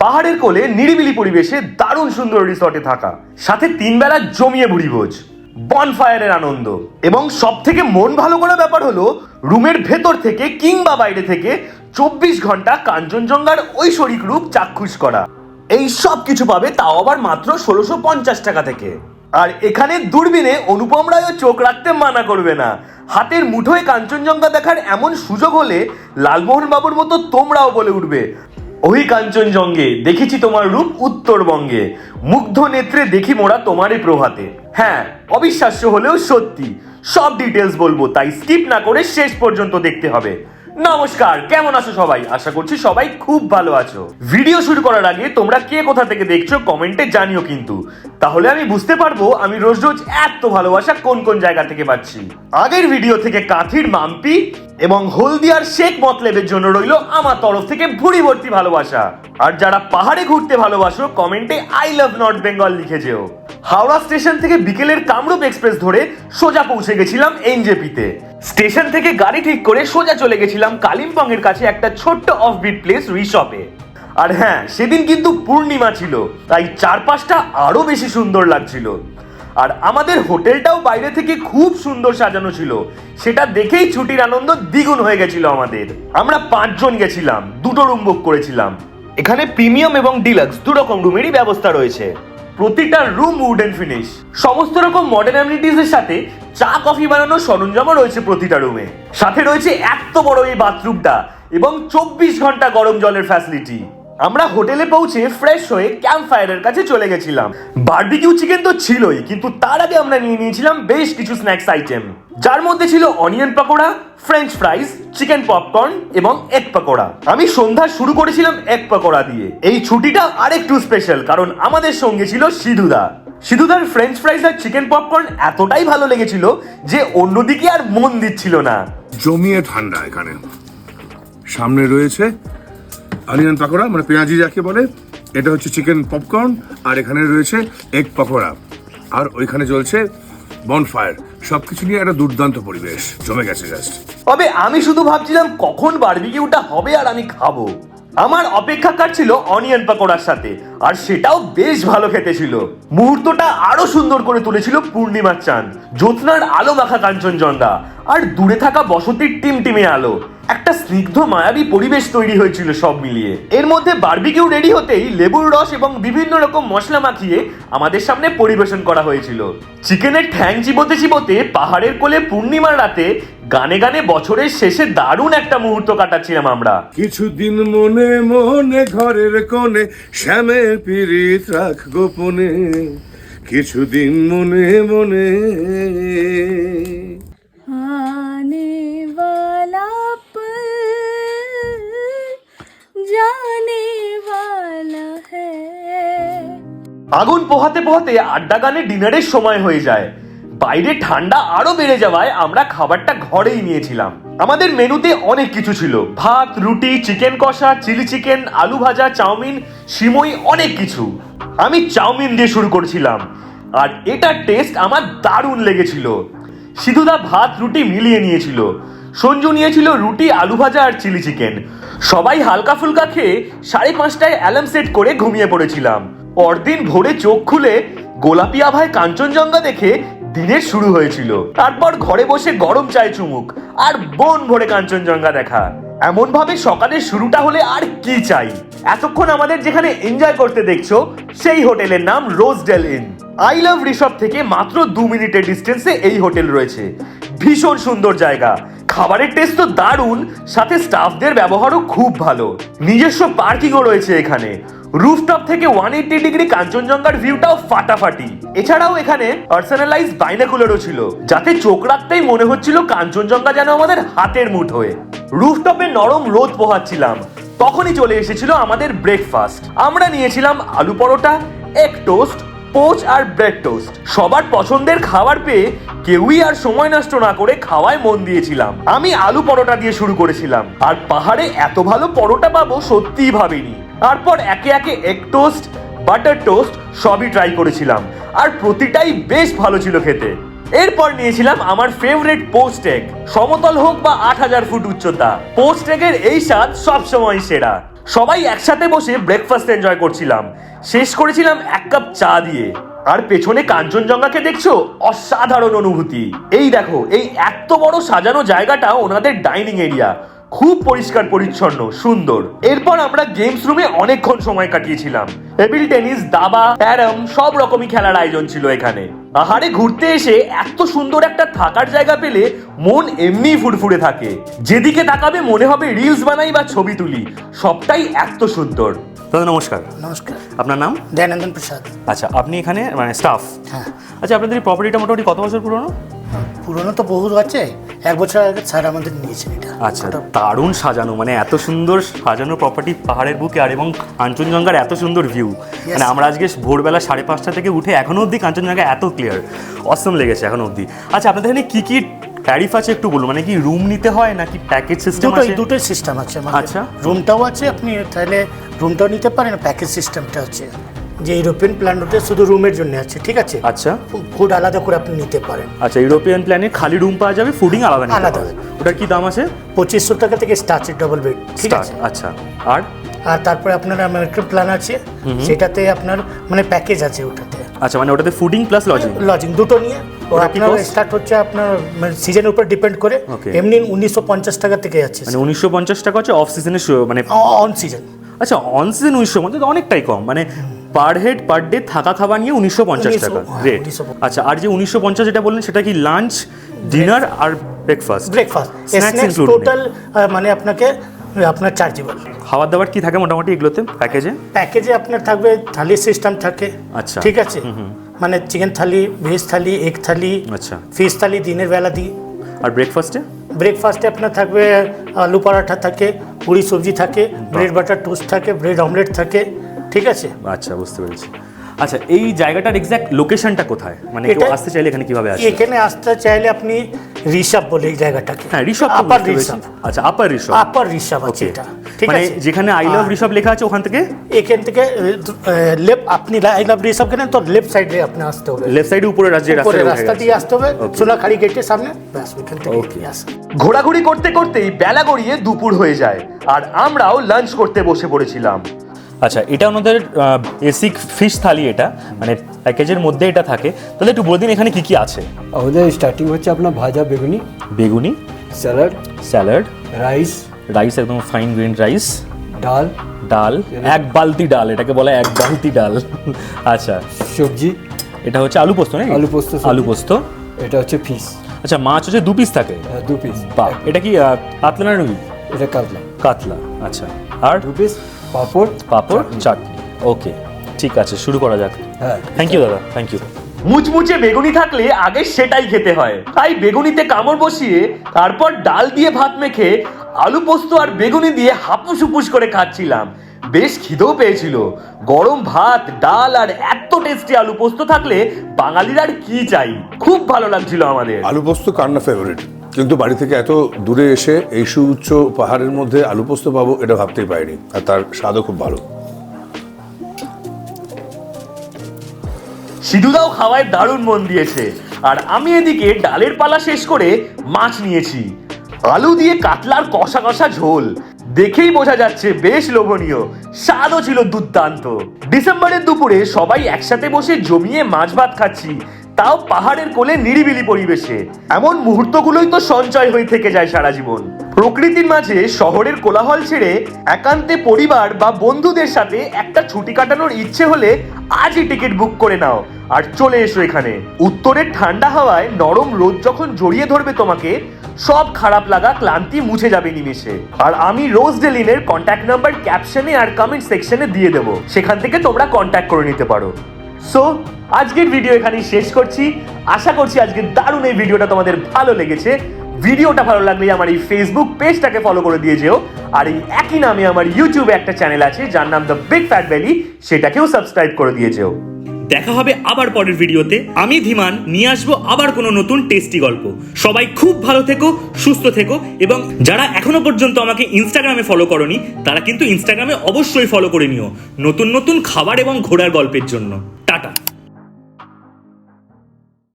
পাহাড়ের কোলে নিরিবিলি পরিবেশে দারুণ সুন্দর রিসর্টে থাকা, সাথে তিন বেলা জমিয়ে ভুড়ি ভোজ বনফায়ারের আনন্দ এবং সব থেকে মন ভালো করা ব্যাপার হলো রুমের ভেতর থেকে কিংবা বাইরে থেকে চব্বিশ ঘণ্টা কাঞ্চনজঙ্ঘার ঐশ্বরিক রূপ চাক্ষুষ করা। এই সব কিছু পাবে তাও আবার মাত্র ষোলোশো পঞ্চাশ টাকা থেকে। আর এখানে দূরবীনে অনুপম রায়ও চোখ রাখতে মানা করবে না। হাতের মুঠোয় কাঞ্চনজঙ্ঘা দেখার এমন সুযোগ হলে লালমোহন বাবুর মতো তোমরাও বলে উঠবে ওই কাঞ্চনজঙ্ঘে দেখেছি তোমার রূপ উত্তরবঙ্গে। মুগ্ধ নেত্রে দেখি মোরা তোমারই প্রভাতে। হ্যাঁ অবিশ্বাস্য হলেও সত্যি। সব ডিটেলস বলব, তাই স্কিপ না করে শেষ পর্যন্ত দেখতে হবে। নমস্কার, কেমন আছো সবাই? আশা করছি সবাই খুব ভালো আছো। ভিডিও শুরু করার আগে তোমরা কে কোথা থেকে দেখছ কমেন্টে জানিও কিন্তু। তাহলে আমি বুঝতে পারব আমি রোজ রোজ এত ভালোবাসা কোন কোন জায়গা থেকে পাচ্ছি। আগের ভিডিও থেকে কাথির মাম্পি এবং হলদিয়ার শেখ মতলেবের জন্য রইল আমার তরফ থেকে ভুড়ি ভর্তি ভালোবাসা। আর যারা পাহাড়ে ঘুরতে ভালোবাসো, কমেন্টে আই লাভ নর্থ বেঙ্গল লিখে যেও। হাওড়া স্টেশন থেকে বিকেলের কামরূপ এক্সপ্রেস ধরে সোজা পৌঁছে গেছিলাম এনজেপিতে। স্টেশন থেকে গাড়ি ঠিক করে সোজা চলে গেছিলাম কালিম্পং এর কাছে একটা ছোট্ট অফবিট প্লেস রিশপে আর হ্যাঁ সেদিন কিন্তু পূর্ণিমা ছিল, তাই চারপাশটা আরও বেশি সুন্দর লাগছিল। আর আমাদের হোটেলটাও বাইরে থেকে খুব সুন্দর সাজানো ছিল, সেটা দেখেই ছুটির আনন্দ দ্বিগুণ হয়ে গেছিল আমাদের। আমরা পাঁচজন গেছিলাম, দুটো রুম বুক করেছিলাম। এখানে প্রিমিয়াম এবং ডিলাক্স দু রকম রুমেরই ব্যবস্থা রয়েছে। প্রতিটা রুম উডেন ফিনিশ সমস্ত রকম মডার্ন অ্যামিনিটিস এর সাথে চা, কফি বানানোর সরঞ্জামও রয়েছে প্রতিটা রুমে। সাথে রয়েছে এত বড় এই বাথরুমটা এবং চব্বিশ ঘণ্টা গরম জলের ফ্যাসিলিটি আমরা হোটেলে পৌঁছে ফ্রেশ হয়ে ক্যাম্প ফায়ারের কাছে চলে গেছিলাম। বারবিকিউ চিকেন তো ছিলই, কিন্তু তার আগে আমরা নিয়ে নিয়েছিলাম বেশ কিছু স্ন্যাক্স আইটেম যার মধ্যে ছিল onion pakora french fries chicken popcorn এবং এগ পকোড়া। আমি সন্ধ্যা শুরু করেছিলাম এগ পকোড়া দিয়ে। এই ছুটিটা আরেকটু স্পেশাল কারণ আমাদের সঙ্গে ছিল সিধুদা। সিধুদার ফ্রেঞ্চ ফ্রাইজ আর চিকেন পপকর্ন এতটাই ভালো লেগেছিল যে অন্যদিকে আর মন দিচ্ছিল না। জমিয়ে ঠান্ডা এখানে। সামনে রয়েছে অনিয়ন পাকোড়া মানে পেঁয়াজি যাকে বলে এটা হচ্ছে চিকেন পপকর্ন আর এখানে রয়েছে এগ পকোড়া। আর ওইখানে চলছে বনফায়ার সবকিছু নিয়ে একটা দুর্দান্ত পরিবেশ জমে গেছে জাস্ট তবে আমি শুধু ভাবছিলাম কখন বারবিকিউটা হবে আর আমি খাব। আমার অপেক্ষা কাটছিল অনিয়ন পাকোড়ার সাথে, আর সেটাও বেশ ভালো খেতে ছিল। মুহূর্তটা আরও সুন্দর করে তুলেছিল পূর্ণিমার চাঁদ, জ্যোৎস্নার আলো মাখা কাঞ্চনজঙ্ঘা, আর দূরে থাকা বসতির টিমটিমে আলো। একটা স্নিগ্ধ মায়াবী পরিবেশ তৈরি হয়েছিল সব মিলিয়ে। এর মধ্যে বারবিকিউ রেডি হতেই লেবুর রস এবং বিভিন্ন রকম মশলা মাখিয়ে আমাদের সামনে পরিবেশন করা হয়েছিল। চিকেনের ঠ্যাং চিবোতে চিবোতে পাহাড়ের কোলে পূর্ণিমার রাতে গানে গানে বছরের শেষে দারুণ একটা মুহূর্ত কাটাচ্ছিলাম আমরা। কিছুদিন মনে মনে ঘরের কোণে শ্যামে পিরিত রাখ গোপনে কিছুদিন মনে মনে আগুন পোহাতে পোহাতে আড্ডা গানে ডিনারের সময় হয়ে যায়। বাইরে ঠান্ডা আরও বেড়ে যাওয়ায় আমরা খাবারটা ঘরেই নিয়েছিলাম। আমাদের মেনুতে অনেক কিছু ছিল। ভাত, রুটি, চিকেন কষা, চিলি চিকেন, আলু ভাজা, চাউমিন, সিমই, অনেক কিছু। আমি চাউমিন দিয়ে শুরু করেছিলাম। আর এটার টেস্ট আমার দারুণ লেগেছিল। সিধুদা ভাত, রুটি মিলিয়ে নিয়েছিল। সঞ্জু নিয়েছিল রুটি, আলু ভাজা আর চিলি চিকেন। সবাই হালকা ফুলকা খেয়ে সাড়ে পাঁচটায় অ্যালার্ম সেট করে ঘুমিয়ে পড়েছিলাম। পরদিন ভোরে চোখ খুলে গোলাপি আভায় কাঞ্চনজঙ্ঘা দেখে দিনের শুরু হয়েছিল। তারপর ঘরে বসে গরম চায় চুমুক, আর বন ভরে কাঞ্চনজঙ্ঘা দেখা। এমন ভাবে সকালের শুরুটা হলে আর কি চাই? এতক্ষণ আমাদের যেখানে এনজয় করতে দেখছ, সেই হোটেলের নাম Rosedale inn I love resort থেকে মাত্র দু মিনিটের ডিস্টেন্সে এই হোটেল রয়েছে। ভীষণ সুন্দর জায়গা। খাবারের টেস্ট তো দারুণ, সাথে স্টাফদের ব্যবহারও খুব ভালো। নিজস্ব পার্কিংও রয়েছে এখানে। রুফটপ থেকে ওয়ান এইটি ডিগ্রি কাঞ্চনজঙ্ঘার ভিউটাও ফাটাফাটি। এছাড়াও এখানে পার্সোনালাইজ বাইনাকুলারও ছিল, যাতে চোখ রাখতেই মনে হচ্ছিল কাঞ্চনজঙ্ঘা যেন আমাদের হাতের মুঠোয় রুফটপে নরম রোদ পোহাচ্ছিলাম, তখনই চলে এসেছিল আমাদের ব্রেকফাস্ট আমরা নিয়েছিলাম আলু পরোটা এক টোস্ট পোচ আর ব্রেড টোস্ট সবার পছন্দের খাবার পেয়ে কেউই আর সময় নষ্ট না করে খাওয়ায় মন দিয়েছিলাম। আমি আলু পরোটা দিয়ে শুরু করেছিলাম, আর পাহাড়ে এত ভালো পরোটা পাবো সত্যিই ভাবিনি। তারপর একে একে এগ টোস্ট বাটার টোস্ট সবই ট্রাই করেছিলাম। আর প্রতিটাই বেশ ভালো ছিল খেতে। এরপর নিয়েছিলাম আমার ফেভারিট পোস্ট এগ সমতল হোক বা আট হাজার ফুট উচ্চতা। পোস্ট এগের এই স্বাদ সবসময় সেরা। সবাই একসাথে বসে ব্রেকফাস্ট এনজয় করছিলাম। শেষ করেছিলাম এক কাপ চা দিয়ে। আর পেছনে কাঞ্চনজঙ্ঘাকে দেখছ? অসাধারণ অনুভূতি। এই দেখো, এই এত বড় সাজানো জায়গাটা ওনাদের ডাইনিং এরিয়া খুব পরিষ্কার পরিচ্ছন্ন সুন্দর। এরপর আমরা গেমস রুমে অনেকক্ষণ সময় কাটিয়েছিলাম। টেবিল টেনিস দাবা ক্যারম সব রকমই খেলার আয়োজন ছিল এখানে। পাহাড়ে ঘুরতে এসে এত সুন্দর একটা থাকার জায়গা পেলে মন এমনিই ফুরফুরে থাকে। যেদিকে তাকাবে মনে হবে রিলস বানাই বা ছবি তুলি। সবটাই এত সুন্দর। দাদা নমস্কার। নমস্কার। আপনার নাম? দয়ানন্দন প্রসাদ। আচ্ছা আপনি এখানে মানে স্টাফ হ্যাঁ। আচ্ছা আপনাদের এই প্রপার্টিটা মোটামুটি কত বছর পুরনো? পুরনো তো বহু আছে। এক বছর আগে স্যার আমাদের নিয়েছেন এটা। আচ্ছা দারুণ সাজানো মানে এত সুন্দর সাজানো প্রপার্টি পাহাড়ের বুকে আর এবং কাঞ্চনজঙ্ঘার এত সুন্দর ভিউ মানে আমরা আজকে ভোরবেলা সাড়ে পাঁচটা থেকে উঠে এখনও অবধি কাঞ্চনজঙ্ঘা এত ক্লিয়ার অসম লেগেছে এখনও অবধি। আচ্ছা আপনাদের এখানে কি কি ট্যারিফ আছে একটু বলুন? মানে কি রুম নিতে হয় নাকি প্যাকেজ সিস্টেম আছে? দুটোই সিস্টেম আছে। আচ্ছা। রুমটাও আছে আপনি তাহলে রুমটাও নিতে পারেন প্যাকেজ সিস্টেমটা আছে যে ইউরোপিয়ান প্ল্যান ওটা শুধু রুমের জন্য আছে ঠিক আছে? আচ্ছা। ফুড আলাদা করে আপনি নিতে পারেন। আচ্ছা ইউরোপিয়ান প্ল্যানে খালি রুম পাওয়া যাবে ফুডিং আলাদা আলাদা। ওটার কি দাম আছে? পঁচিশশো টাকা থেকে স্টার্ট আছে ডবল বেড ঠিক আছে? আচ্ছা। আর? আর তারপরে আপনার আমেরিকান প্ল্যান আছে সেটাতে আপনার মানে প্যাকেজ আছে ওটাতে। আচ্ছা মানে ওটাতে ফুডিং প্লাস লজিং লজিং দুটো নিয়ে। আপনার স্টার্ট হচ্ছে আপনার সিজনের উপর ডিপেন্ড করে. এমনি উনিশশো পঞ্চাশ টাকা থেকে আছে। মানে উনিশশো পঞ্চাশ টাকা হচ্ছে অফ সিজনে মানে অন সিজন আচ্ছা অন সিজন উনিশশো পঞ্চাশ অনেকটাই কম। মানে পার হেড পার ডে থাকা খাওয়া নিয়ে উনিশশো পঞ্চাশ 1900 টাকা হ্যাঁ, রেট আচ্ছা আর যে উনিশশো পঞ্চাশ যেটা বললেন সেটা কি লাঞ্চ ডিনার আর ব্রেকফাস্ট ব্রেকফাস্ট স্ন্যাক্স টোটাল মানে আপনাকে আপনার চার্জেবল খাবার দাবার কি থাকে মোটামুটি এগুলোতে প্যাকেজে প্যাকেজে আপনার থাকবে থালি সিস্টেম থাকে আচ্ছা। ঠিক আছে? মানে chicken thali veg thali egg thali আচ্ছা। ফিশ থালি দিনের বেলা দিই আর ব্রেকফাস্টে ব্রেকফাস্টে আপনার থাকবে আলু পরাঠা থাকে পুরি সবজি থাকে ব্রেড বাটার টোস্ট থাকে ব্রেড অমলেট থাকে ঠিক আছে? আচ্ছা বুঝতে পেরেছি। আচ্ছা এই জায়গাটার এক্স্যাক্ট লোকেশনটা কোথায়? মানে কেউ আসতে চাইলে এখানে কীভাবে আসবে? এখানে আসতে চাইলে আপনি ঋষভ বলে এই জায়গাটাকে। হ্যাঁ ঋষভ আপার ঋষভ। আচ্ছা আপার ঋষভ। আপার ঋষভ আছে এটা। ঠিক মানে আছে? যেখানে আই লাভ ঋষভ লেখা আছে ওখান থেকে? এখান থেকে লেফট আপনি আই লাভ ঋষভ কেন তো লেফট সাইডে আপনি আসতে হবে। লেফট সাইডে উপরে রাজ্যের উপরে রাস্তা রাস্তা দিয়ে আসতে হবে. সোনাখালি গেটের সামনে। ব্যাস ওইখান থেকে. আসা। ঘোরাঘুরি করতে করতেই বেলা গড়িয়ে দুপুর হয়ে যায়। আর আমরাও লাঞ্চ করতে বসে পড়েছিলাম। আচ্ছা এটা ওনাদের বেসিক ফিশ থালি এটা মানে প্যাকেজের মধ্যে এটা থাকে। তাহলে একটু বলে দিন এখানে কি কি আছে? ওদের স্টার্টিং হচ্ছে আপনার ভাজা বেগুনি বেগুনি স্যালাড স্যালাড রাইস রাইস একদম ফাইন গ্রিন রাইস ডাল ডাল এক বালতি ডাল এটাকে বলা এক বালতি ডাল। আচ্ছা। সবজি। এটা হচ্ছে আলু পোস্ত নাকি? আলু পোস্ত। আলু পোস্ত। এটা হচ্ছে ফিস আচ্ছা মাছ হচ্ছে দু পিস থাকে? দু পিস বাহ এটা কি কাতলা না রুই? এটা কাতলা। কাতলা আচ্ছা। আর? দু পিস পাঁপড় পাঁপড় চাটনি। ওকে ঠিক আছে শুরু করা যাক। হ্যাঁ থ্যাংক ইউ দাদা থ্যাংক ইউ মুচমুচে বেগুনি থাকলে আগে সেটাই খেতে হয়। তাই বেগুনিতে কামড় বসিয়ে তারপর ডাল দিয়ে ভাত মেখে আলু পোস্ত আর বেগুনি দিয়ে হাপুস হুপুস করে খাচ্ছিলাম। বেশ খিদেও পেয়েছিল। গরম ভাত ডাল আর এত টেস্টি আলু পোস্ত থাকলে বাঙালির আর কি চাই? খুব ভালো লাগছিল আমাদের। আলু পোস্ত কান্না ফেভারিট কিন্তু বাড়ি থেকে এত দূরে এসে এই সুউচ্চ পাহাড়ের মধ্যে আলু পোস্ত পাবো, এটা ভাবতেই পারিনি। আর তার স্বাদও খুব ভালো। সিধুদাও খাওয়ায় দারুণ মন দিয়েছে। আর আমি এদিকে ডালের পালা শেষ করে মাছ নিয়েছি। আলু দিয়ে কাতলার কষা কষা ঝোল। দেখেই বোঝা যাচ্ছে বেশ লোভনীয়। স্বাদও ছিল দুর্দান্ত। ডিসেম্বরের দুপুরে সবাই একসাথে বসে জমিয়ে মাছ ভাত খাচ্ছি। তাও পাহাড়ের কোলে নিরিবিলি পরিবেশে। এমন মুহূর্তগুলোই তো সঞ্চয় হয়ে থেকে যায় সারা জীবন। প্রকৃতির মাঝে শহরের কোলাহল ছেড়ে একান্তে পরিবার বা বন্ধুদের সাথে একটা ছুটি কাটানোর ইচ্ছে হলে আজই টিকিট বুক করে নাও আর চলে এসো এখানে। উত্তরের ঠান্ডা হাওয়ায় নরম রোদ যখন জড়িয়ে ধরবে তোমাকে, সব খারাপ লাগা ক্লান্তি মুছে যাবে নিমেষে। আর আমি রোজ ডেলিনের কন্ট্যাক্ট নাম্বার ক্যাপশনে আর কমেন্ট সেকশনে দিয়ে দেবো। সেখান থেকে তোমরা কন্ট্যাক্ট করে নিতে পারো। সো আজকের ভিডিও এখানেই শেষ করছি। আশা করছি আজকের দারুণ এই ভিডিওটা তোমাদের ভালো লেগেছে। ভিডিওটা ভালো লাগলে আমার এই ফেসবুক পেজটাকে ফলো করে দিয়ে যেও। আর এই একই নামে আমার ইউটিউবে একটা চ্যানেল আছে, যার নাম দ্য বিগ ফ্যাট ভ্যালি সেটাকেও সাবস্ক্রাইব করে দিয়ে যেও। দেখা হবে আবার পরের ভিডিওতে আমি ধীমান, নিয়ে আসব আবার কোনো নতুন টেস্টি গল্প। সবাই খুব ভালো থেকো, সুস্থ থেকো, এবং যারা এখনও পর্যন্ত আমাকে ইনস্টাগ্রামে ফলো করনি, তারা কিন্তু ইনস্টাগ্রামে অবশ্যই ফলো করে নিও। নতুন নতুন খাবার এবং ঘোরার গল্পের জন্য।